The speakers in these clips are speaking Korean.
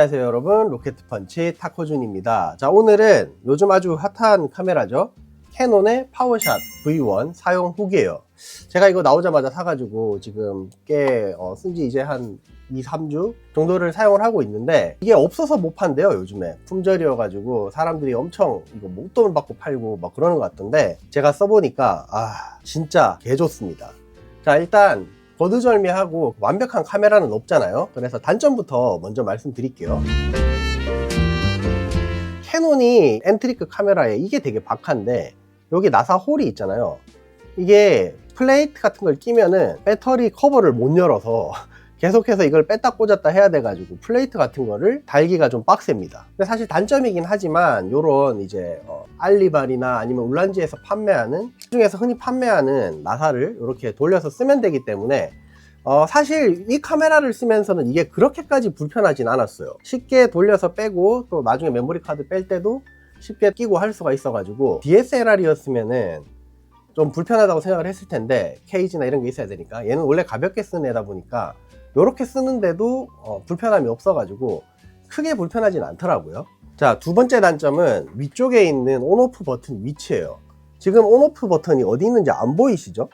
안녕하세요 여러분. 로켓펀치 타코준입니다. 자 오늘은 요즘 아주 핫한 카메라죠. 캐논의 파워샷 V1 사용 후기예요. 제가 이거 나오자마자 사가지고 지금 꽤 어, 쓴지 이제 한 2, 3주 정도를 사용을 하고 있는데 이게 없어서 못 판대요 요즘에. 품절이어가지고 사람들이 엄청 이거 목돈 받고 팔고 막 그러는 것 같던데 제가 써보니까 아 진짜 개 좋습니다. 자 일단 거두절미하고 완벽한 카메라는 없잖아요. 그래서 단점부터 먼저 말씀드릴게요. 캐논이 엔트리크 카메라에 이게 되게 박한데 여기 나사 홀이 있잖아요. 이게 플레이트 같은 걸 끼면은 배터리 커버를 못 열어서 계속해서 이걸 뺐다 꽂았다 해야 돼가지고 플레이트 같은 거를 달기가 좀 빡셉니다. 근데 사실 단점이긴 하지만 요런 이제 어, 알리발이나 아니면 울란지에서 판매하는 시중에서 흔히 판매하는 나사를 이렇게 돌려서 쓰면 되기 때문에 어, 사실 이 카메라를 쓰면서는 이게 그렇게까지 불편하진 않았어요. 쉽게 돌려서 빼고 또 나중에 메모리 카드 뺄 때도 쉽게 끼고 할 수가 있어가지고 DSLR이었으면은 좀 불편하다고 생각을 했을 텐데 케이지나 이런 게 있어야 되니까 얘는 원래 가볍게 쓰는 애다 보니까 이렇게 쓰는데도 어, 불편함이 없어가지고 크게 불편하진 않더라고요. 자, 두 번째 단점은 위쪽에 있는 온오프 버튼 위치예요. 지금 온오프 버튼이 어디 있는지 안 보이시죠?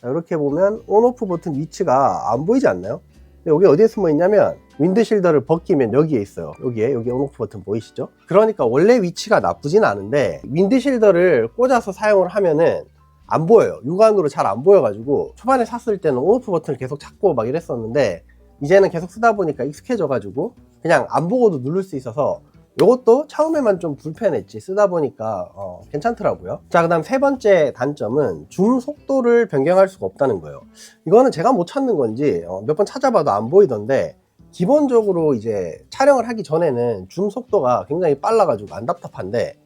자, 이렇게 보면 온오프 버튼 위치가 안 보이지 않나요? 여기 어디에 숨어 있냐면 윈드실더를 벗기면 여기에 있어요. 여기에 여기 온오프 버튼 보이시죠? 그러니까 원래 위치가 나쁘진 않은데 윈드실더를 꽂아서 사용을 하면은 안 보여요. 육안으로 잘 안 보여가지고 초반에 샀을 때는 온오프 버튼을 계속 찾고 막 이랬었는데 이제는 계속 쓰다 보니까 익숙해져가지고 그냥 안 보고도 누를 수 있어서 이것도 처음에만 좀 불편했지 쓰다 보니까 어, 괜찮더라고요. 자, 그 다음 세 번째 단점은 줌 속도를 변경할 수가 없다는 거예요. 이거는 제가 못 찾는 건지 어, 몇번 찾아봐도 안 보이던데 기본적으로 이제 촬영을 하기 전에는 줌 속도가 굉장히 빨라가지고 안 답답한데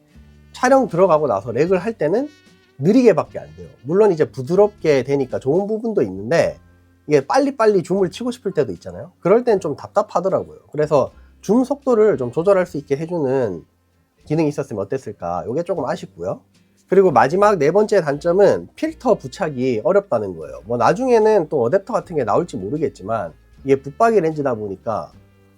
촬영 들어가고 나서 렉을 할 때는 느리게밖에 안 돼요. 물론 이제 부드럽게 되니까 좋은 부분도 있는데 이게 빨리빨리 줌을 치고 싶을 때도 있잖아요. 그럴 땐 좀 답답하더라고요. 그래서 줌 속도를 좀 조절할 수 있게 해주는 기능이 있었으면 어땠을까. 이게 조금 아쉽고요. 그리고 마지막 네 번째 단점은 필터 부착이 어렵다는 거예요. 뭐 나중에는 또 어댑터 같은 게 나올지 모르겠지만 이게 붙박이 렌즈다 보니까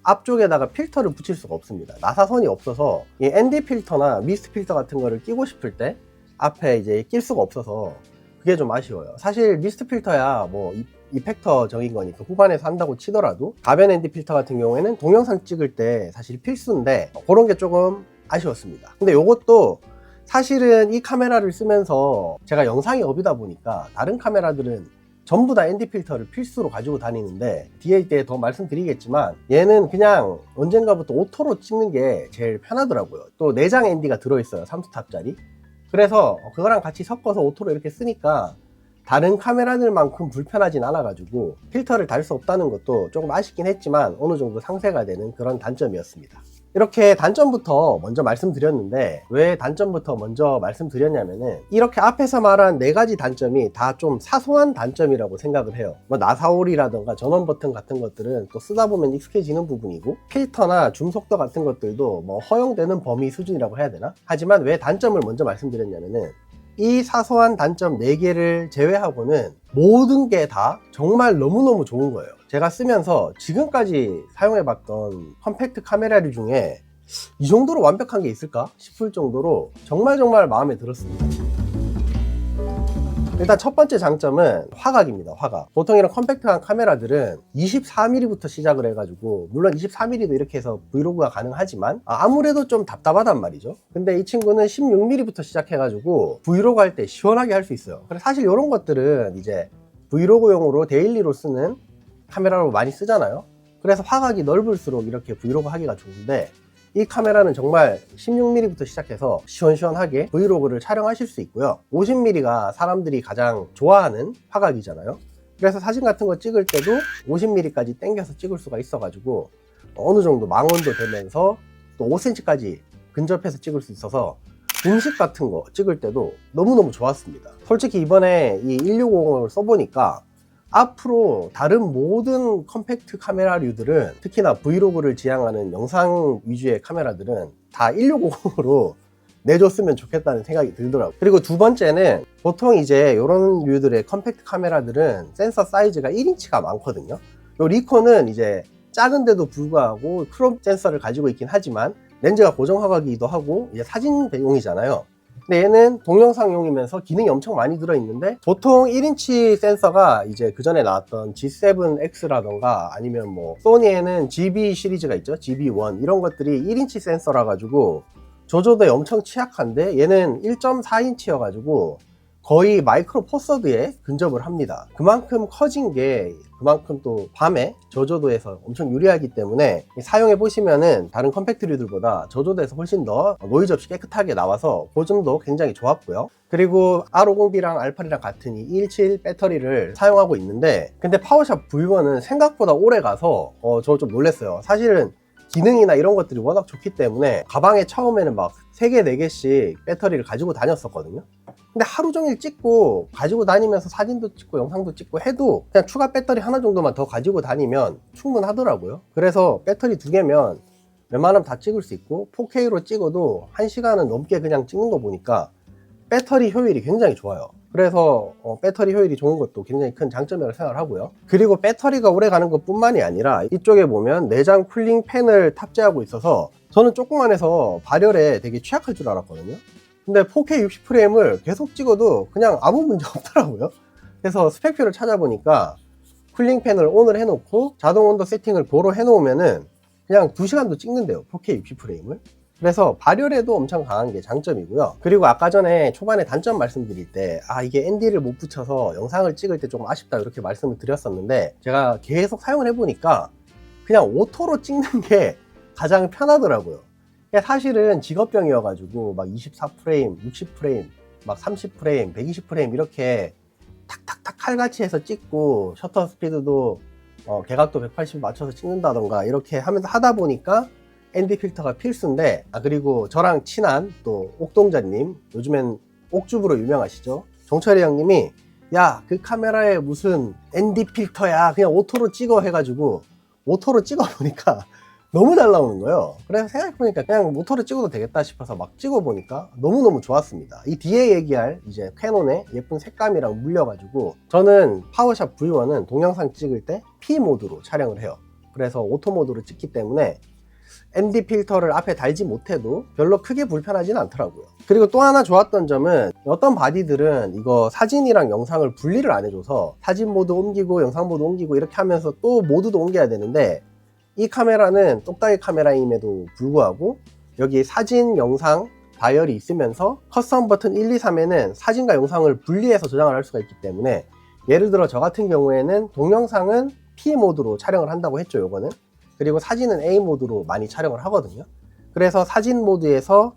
앞쪽에다가 필터를 붙일 수가 없습니다. 나사선이 없어서 이 ND 필터나 미스트 필터 같은 거를 끼고 싶을 때 앞에 이제 낄 수가 없어서 그게 좀 아쉬워요. 사실 미스트 필터야 뭐 이, 이펙터적인 거니까 후반에서 한다고 치더라도 가변 ND 필터 같은 경우에는 동영상 찍을 때 사실 필수인데 그런 게 조금 아쉬웠습니다. 근데 이것도 사실은 이 카메라를 쓰면서 제가 영상이 업이다 보니까 다른 카메라들은 전부 다 ND 필터를 필수로 가지고 다니는데 뒤에 때더 말씀드리겠지만 얘는 그냥 언젠가부터 오토로 찍는 게 제일 편하더라고요. 또 내장 ND가 들어있어요. 3스탑짜리. 그래서 그거랑 같이 섞어서 오토로 이렇게 쓰니까 다른 카메라들만큼 불편하진 않아가지고 필터를 달 수 없다는 것도 조금 아쉽긴 했지만 어느 정도 상쇄가 되는 그런 단점이었습니다. 이렇게 단점부터 먼저 말씀드렸는데 왜 단점부터 먼저 말씀드렸냐면은 이렇게 앞에서 말한 네 가지 단점이 다 좀 사소한 단점이라고 생각을 해요. 뭐 나사홀이라던가 전원 버튼 같은 것들은 또 쓰다 보면 익숙해지는 부분이고 필터나 줌 속도 같은 것들도 뭐 허용되는 범위 수준이라고 해야 되나? 하지만 왜 단점을 먼저 말씀드렸냐면은 이 사소한 단점 4개를 제외하고는 모든 게 다 정말 너무너무 좋은 거예요. 제가 쓰면서 지금까지 사용해봤던 컴팩트 카메라류 중에 이 정도로 완벽한 게 있을까 싶을 정도로 정말 정말 마음에 들었습니다. 일단 첫 번째 장점은 화각입니다. 화각. 보통 이런 컴팩트한 카메라들은 24mm부터 시작을 해가지고 물론 24mm도 이렇게 해서 브이로그가 가능하지만 아무래도 좀 답답하단 말이죠. 근데 이 친구는 16mm부터 시작해가지고 브이로그 할 때 시원하게 할 수 있어요. 그래서 사실 이런 것들은 이제 브이로그용으로 데일리로 쓰는 카메라로 많이 쓰잖아요. 그래서 화각이 넓을수록 이렇게 브이로그 하기가 좋은데 이 카메라는 정말 16mm부터 시작해서 시원시원하게 브이로그를 촬영하실 수 있고요. 50mm가 사람들이 가장 좋아하는 화각이잖아요. 그래서 사진 같은 거 찍을 때도 50mm까지 당겨서 찍을 수가 있어가지고 어느 정도 망원도 되면서 또 5cm까지 근접해서 찍을 수 있어서 음식 같은 거 찍을 때도 너무너무 좋았습니다. 솔직히 이번에 이 160을 써보니까 앞으로 다른 모든 컴팩트 카메라류들은 특히나 브이로그를 지향하는 영상 위주의 카메라들은 다 160으로 내줬으면 좋겠다는 생각이 들더라고요. 그리고 두 번째는 보통 이제 이런 류들의 컴팩트 카메라들은 센서 사이즈가 1인치가 많거든요. 요 리콘은 이제 작은데도 불구하고 크롭 센서를 가지고 있긴 하지만 렌즈가 고정 화각이기도 하고 이제 사진 배용이잖아요. 근데 얘는 동영상용이면서 기능이 엄청 많이 들어있는데 보통 1인치 센서가 이제 그 전에 나왔던 G7X라던가 아니면 뭐 소니에는 GB 시리즈가 있죠. GB1 이런 것들이 1인치 센서라 가지고 조조도에 엄청 취약한데 얘는 1.4인치여 가지고 거의 마이크로 포서드에 근접을 합니다. 그만큼 커진 게 그만큼 또 밤에 저조도에서 엄청 유리하기 때문에 사용해 보시면은 다른 컴팩트류들보다 저조도에서 훨씬 더 노이즈 없이 깨끗하게 나와서 보증도 굉장히 좋았고요. 그리고 R50B랑 R8이랑 같은 이217 배터리를 사용하고 있는데 근데 파워샵 V1은 생각보다 오래 가서 어, 저 좀 놀랐어요. 사실은 기능이나 이런 것들이 워낙 좋기 때문에 가방에 처음에는 막 3개, 4개씩 배터리를 가지고 다녔었거든요. 근데 하루 종일 찍고 가지고 다니면서 사진도 찍고 영상도 찍고 해도 그냥 추가 배터리 하나 정도만 더 가지고 다니면 충분하더라고요. 그래서 배터리 두 개면 웬만하면 다 찍을 수 있고 4K로 찍어도 1시간은 넘게 그냥 찍는 거 보니까 배터리 효율이 굉장히 좋아요. 그래서 어, 배터리 효율이 좋은 것도 굉장히 큰 장점이라고 생각을 하고요. 그리고 배터리가 오래 가는 것 뿐만이 아니라 이쪽에 보면 내장 쿨링 팬을 탑재하고 있어서 저는 조그만해서 발열에 되게 취약할 줄 알았거든요. 근데 4K 60프레임을 계속 찍어도 그냥 아무 문제 없더라고요. 그래서 스펙표를 찾아보니까 쿨링 팬을 온을 해놓고 자동 온도 세팅을 도로 해놓으면은 그냥 2시간도 찍는데요. 4K 60프레임을. 그래서 발열에도 엄청 강한 게 장점이고요. 그리고 아까 전에 초반에 단점 말씀드릴 때, 아, 이게 ND를 못 붙여서 영상을 찍을 때 조금 아쉽다 이렇게 말씀을 드렸었는데, 제가 계속 사용을 해보니까 그냥 오토로 찍는 게 가장 편하더라고요. 이게 사실은 직업병이어가지고 막 24프레임, 60프레임, 막 30프레임, 120프레임 이렇게 탁탁탁 칼같이 해서 찍고 셔터 스피드도 어, 개각도 180 맞춰서 찍는다던가 이렇게 하면서 하다 보니까 ND 필터가 필수인데 아 그리고 저랑 친한 또 옥동자님 요즘엔 옥주부로 유명하시죠 정철이 형님이 야 그 카메라에 무슨 ND 필터야 그냥 오토로 찍어 해가지고 오토로 찍어 보니까 너무 잘 나오는 거예요. 그래서 생각해보니까 그냥 모터로 찍어도 되겠다 싶어서 막 찍어보니까 너무너무 좋았습니다. 이 뒤에 얘기할 이제 캐논의 예쁜 색감이랑 물려가지고 저는 파워샵 V1은 동영상 찍을 때 P 모드로 촬영을 해요. 그래서 오토 모드로 찍기 때문에 ND 필터를 앞에 달지 못해도 별로 크게 불편하지는 않더라고요. 그리고 또 하나 좋았던 점은 어떤 바디들은 이거 사진이랑 영상을 분리를 안 해줘서 사진 모드 옮기고 영상 모드 옮기고 이렇게 하면서 또 모드도 옮겨야 되는데 이 카메라는 똑딱이 카메라임에도 불구하고 여기 사진, 영상, 다이얼이 있으면서 커스텀 버튼 1, 2, 3에는 사진과 영상을 분리해서 저장을 할 수가 있기 때문에 예를 들어 저 같은 경우에는 동영상은 P 모드로 촬영을 한다고 했죠 요거는 그리고 사진은 A 모드로 많이 촬영을 하거든요. 그래서 사진 모드에서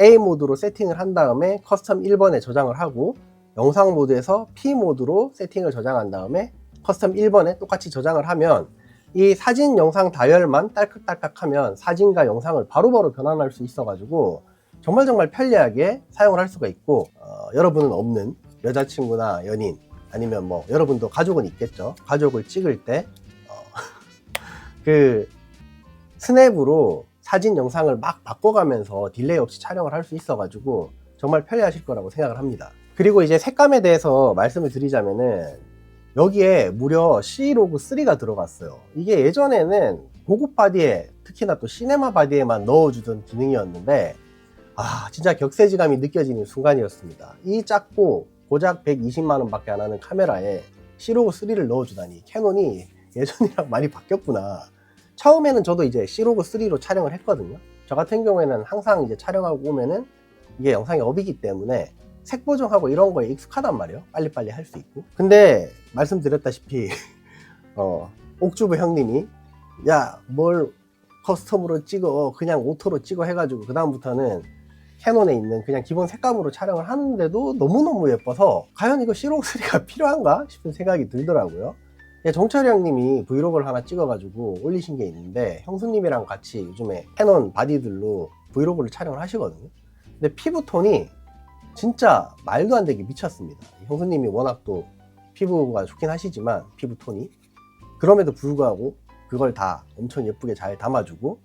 A 모드로 세팅을 한 다음에 커스텀 1번에 저장을 하고 영상 모드에서 P 모드로 세팅을 저장한 다음에 커스텀 1번에 똑같이 저장을 하면 이 사진 영상 다열만 딸깍딸깍 하면 사진과 영상을 바로바로 변환할 수 있어 가지고 정말 정말 편리하게 사용을 할 수가 있고 어, 여러분은 없는 여자친구나 연인 아니면 뭐 여러분도 가족은 있겠죠. 가족을 찍을 때 어, 그 스냅으로 사진 영상을 막 바꿔가면서 딜레이 없이 촬영을 할 수 있어 가지고 정말 편리하실 거라고 생각을 합니다 그리고 이제 색감에 대해서 말씀을 드리자면은 여기에 무려 C로그 3가 들어갔어요. 이게 예전에는 고급 바디에 특히나 또 시네마 바디에만 넣어주던 기능이었는데 아 진짜 격세지감이 느껴지는 순간이었습니다. 이 작고 고작 120만 원 밖에 안 하는 카메라에 C로그 3를 넣어주다니 캐논이 예전이랑 많이 바뀌었구나. 처음에는 저도 이제 C로그 3로 촬영을 했거든요. 저 같은 경우에는 항상 이제 촬영하고 오면은 이게 영상이 업이기 때문에 색 보정하고 이런 거에 익숙하단 말이에요. 빨리빨리 할 수 있고. 근데 말씀드렸다시피 어, 옥주부 형님이 야 뭘 커스텀으로 찍어 그냥 오토로 찍어 해가지고 그 다음부터는 캐논에 있는 그냥 기본 색감으로 촬영을 하는데도 너무너무 예뻐서 과연 이거 시롱3가 필요한가 싶은 생각이 들더라고요. 예, 정철이 형님이 브이로그를 하나 찍어가지고 올리신 게 있는데 형수님이랑 같이 요즘에 캐논 바디들로 브이로그를 촬영을 하시거든요. 근데 피부톤이 진짜 말도 안 되게 미쳤습니다. 형수님이 워낙 또 피부가 좋긴 하시지만 피부톤이 그럼에도 불구하고 그걸 다 엄청 예쁘게 잘 담아주고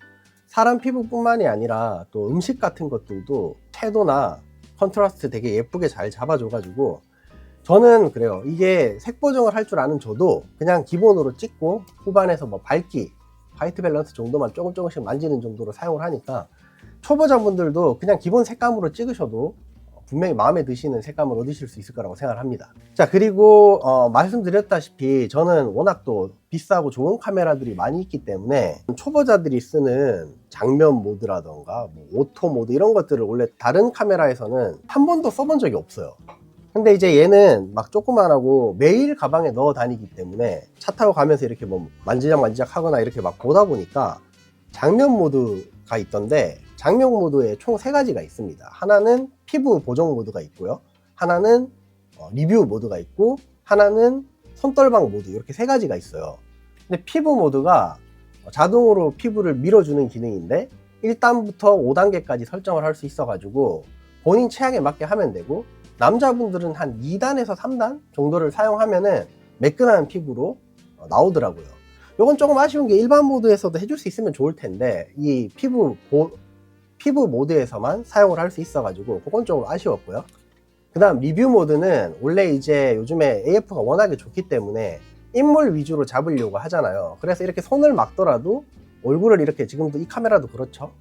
사람 피부뿐만이 아니라 또 음식 같은 것들도 채도나 컨트라스트 되게 예쁘게 잘 잡아줘가지고 저는 그래요. 이게 색 보정을 할 줄 아는 저도 그냥 기본으로 찍고 후반에서 뭐 밝기 화이트 밸런스 정도만 조금 조금씩 만지는 정도로 사용을 하니까 초보자분들도 그냥 기본 색감으로 찍으셔도 분명히 마음에 드시는 색감을 얻으실 수 있을 거라고 생각을 합니다. 자, 그리고 어, 말씀드렸다시피 저는 워낙 또 비싸고 좋은 카메라들이 많이 있기 때문에 초보자들이 쓰는 장면 모드라던가 뭐 오토 모드 이런 것들을 원래 다른 카메라에서는 한 번도 써본 적이 없어요. 근데 이제 얘는 막 조그만하고 매일 가방에 넣어 다니기 때문에 차 타고 가면서 이렇게 뭐 만지작 만지작 하거나 이렇게 막 보다 보니까 장면 모드가 있던데 장면 모드에 총 세 가지가 있습니다. 하나는 피부 보정 모드가 있고요. 하나는 어, 리뷰 모드가 있고 하나는 손떨방 모드 이렇게 세 가지가 있어요. 근데 피부 모드가 자동으로 피부를 밀어주는 기능인데 1단부터 5단계까지 설정을 할 수 있어가지고 본인 취향에 맞게 하면 되고 남자분들은 한 2단에서 3단 정도를 사용하면은 매끈한 피부로 어, 나오더라고요. 이건 조금 아쉬운 게 일반 모드에서도 해줄 수 있으면 좋을 텐데 이 피부 보- 피부 모드에서만 사용을 할 수 있어가지고 그건 조금 아쉬웠고요. 그 다음 리뷰 모드는 원래 이제 요즘에 AF가 워낙에 좋기 때문에 인물 위주로 잡으려고 하잖아요. 그래서 이렇게 손을 막더라도 얼굴을 이렇게 지금도 이 카메라도 그렇죠.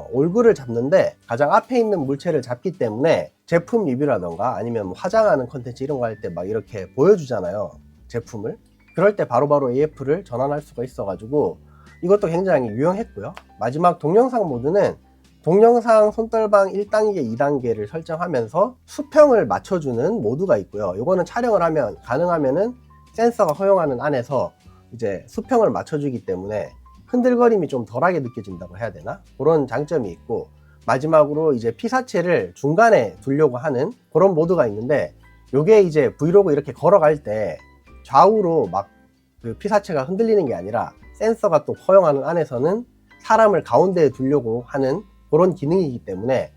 어, 얼굴을 잡는데 가장 앞에 있는 물체를 잡기 때문에 제품 리뷰라던가 아니면 뭐 화장하는 컨텐츠 이런 거 할 때 막 이렇게 보여주잖아요. 제품을. 그럴 때 바로 바로 AF를 전환할 수가 있어가지고 이것도 굉장히 유용했고요. 마지막 동영상 모드는 동영상 손떨방 1단계, 2단계를 설정하면서 수평을 맞춰주는 모드가 있고요. 이거는 촬영을 하면 가능하면은 센서가 허용하는 안에서 이제 수평을 맞춰주기 때문에 흔들거림이 좀 덜하게 느껴진다고 해야 되나? 그런 장점이 있고 마지막으로 이제 피사체를 중간에 두려고 하는 그런 모드가 있는데 요게 이제 브이로그 이렇게 걸어갈 때 좌우로 막 그 피사체가 흔들리는 게 아니라 센서가 또 허용하는 안에서는 사람을 가운데에 두려고 하는 그런 기능이기 때문에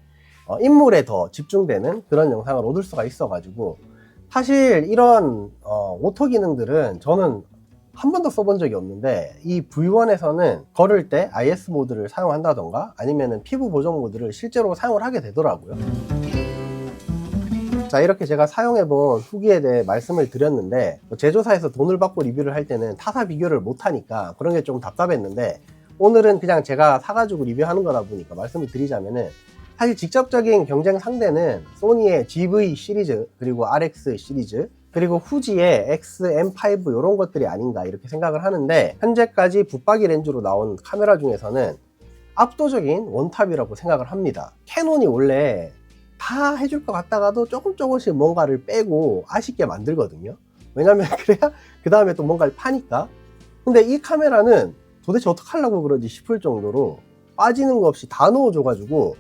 어, 인물에 더 집중되는 그런 영상을 얻을 수가 있어가지고 사실 이런 어, 오토 기능들은 저는 한 번도 써본 적이 없는데 이 V1에서는 걸을 때 IS 모드를 사용한다던가 아니면은 피부 보정 모드를 실제로 사용을 하게 되더라고요. 자 이렇게 제가 사용해본 후기에 대해 말씀을 드렸는데 뭐 제조사에서 돈을 받고 리뷰를 할 때는 타사 비교를 못하니까 그런 게 좀 답답했는데 오늘은 그냥 제가 사가지고 리뷰하는 거다 보니까 말씀을 드리자면은 사실 직접적인 경쟁 상대는 소니의 GV 시리즈 그리고 RX 시리즈 그리고 후지의 XM5 이런 것들이 아닌가 이렇게 생각을 하는데 현재까지 붙박이 렌즈로 나온 카메라 중에서는 압도적인 원탑이라고 생각을 합니다. 캐논이 원래 다 해줄 것 같다가도 조금 조금씩 뭔가를 빼고 아쉽게 만들거든요. 왜냐면 그래야 그 다음에 또 뭔가를 파니까. 근데 이 카메라는 도대체 어떡하려고 그러지 싶을 정도로 빠지는 거 없이 다 넣어줘가지고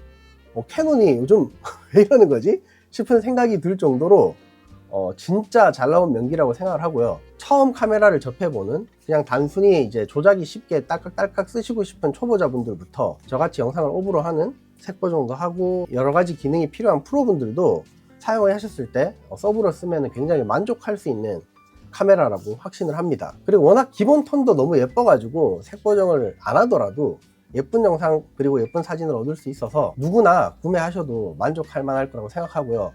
어, 캐논이 요즘 왜 이러는 거지? 싶은 생각이 들 정도로 어, 진짜 잘 나온 명기라고 생각을 하고요. 처음 카메라를 접해보는 그냥 단순히 이제 조작이 쉽게 딸깍딸깍 쓰시고 싶은 초보자분들부터 저같이 영상을 오브로 하는 색 보정도 하고 여러 가지 기능이 필요한 프로분들도 사용을 하셨을 때 어, 서브로 쓰면 굉장히 만족할 수 있는 카메라라고 확신을 합니다. 그리고 워낙 기본 톤도 너무 예뻐가지고 색 보정을 안 하더라도 예쁜 영상 그리고 예쁜 사진을 얻을 수 있어서 누구나 구매하셔도 만족할 만할 거라고 생각하고요.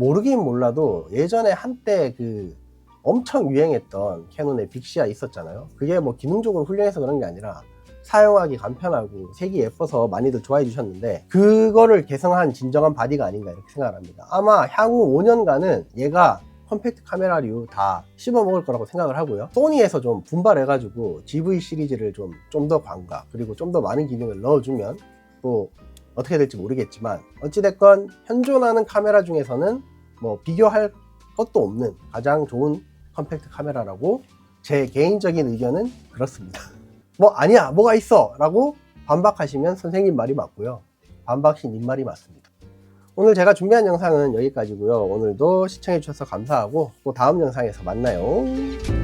모르긴 몰라도 예전에 한때 그 엄청 유행했던 캐논의 빅시아 있었잖아요. 그게 뭐 기능적으로 훌륭해서 그런 게 아니라 사용하기 간편하고 색이 예뻐서 많이들 좋아해 주셨는데 그거를 개성한 진정한 바디가 아닌가 이렇게 생각합니다. 아마 향후 5년간은 얘가 컴팩트 카메라류 다 씹어 먹을 거라고 생각을 하고요. 소니에서 좀 분발해가지고 GV 시리즈를 좀 좀 더 광가 그리고 좀 더 많은 기능을 넣어주면 또 어떻게 될지 모르겠지만 어찌됐건 현존하는 카메라 중에서는 뭐 비교할 것도 없는 가장 좋은 컴팩트 카메라라고 제 개인적인 의견은 그렇습니다. 뭐 아니야 뭐가 있어 라고 반박하시면 선생님 말이 맞고요. 반박시 님 말이 맞습니다. 오늘 제가 준비한 영상은 여기까지고요. 오늘도 시청해 주셔서 감사하고 또 다음 영상에서 만나요.